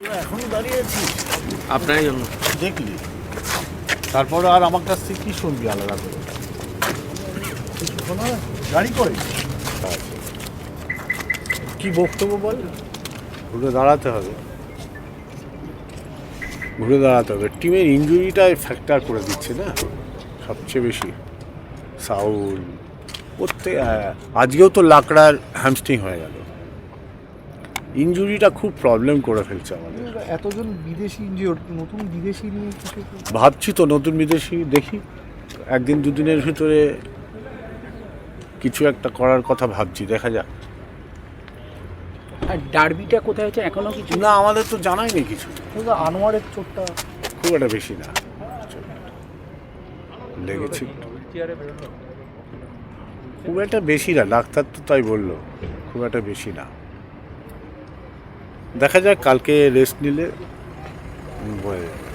এখনও দাঁড়িয়ে আছিস আপনার জন্য। দেখলি। তারপরে আর আমার কাছ থেকে কি শুনবি আলাদা করে? গাড়ি করে? কি বক্তব্য বল? ঘুরে দাঁড়াতে হবে। ঘুরে দাঁড়াতে হবে। টিমের ইঞ্জুরিটাই ফ্যাক্টর করে দিচ্ছে না? সবচেয়ে বেশি। সাউল প্রত্যেক আজকেও তো লাকড়ার হ্যামস্ট্রিং হয়ে গেল। ইঞ্জুরিটা খুব প্রবলেম করে ফেলছে আমাদের। এতজন বিদেশি ইঞ্জিওর নতুন বিদেশি নিয়ে কিছু ভাবছি তো নতুন বিদেশি দেখি। একদিন দুদিনের ভিতরে কিছু একটা করার কথা ভাবছি দেখা যাক। আর ডার্বিটা কোথায় হচ্ছে? এখনও কিছু? না আমাদের তো জানাই নেই কিছু। কিন্তু আনোয়ারের চোটটা। খুব একটা বেশি না। লেগেছে খুব একটা বেশি না ডাক্তার তো তাই বলল। খুব একটা বেশি না। দেখা যাক কালকে রেস্ট নিলে হয়ে যাবে।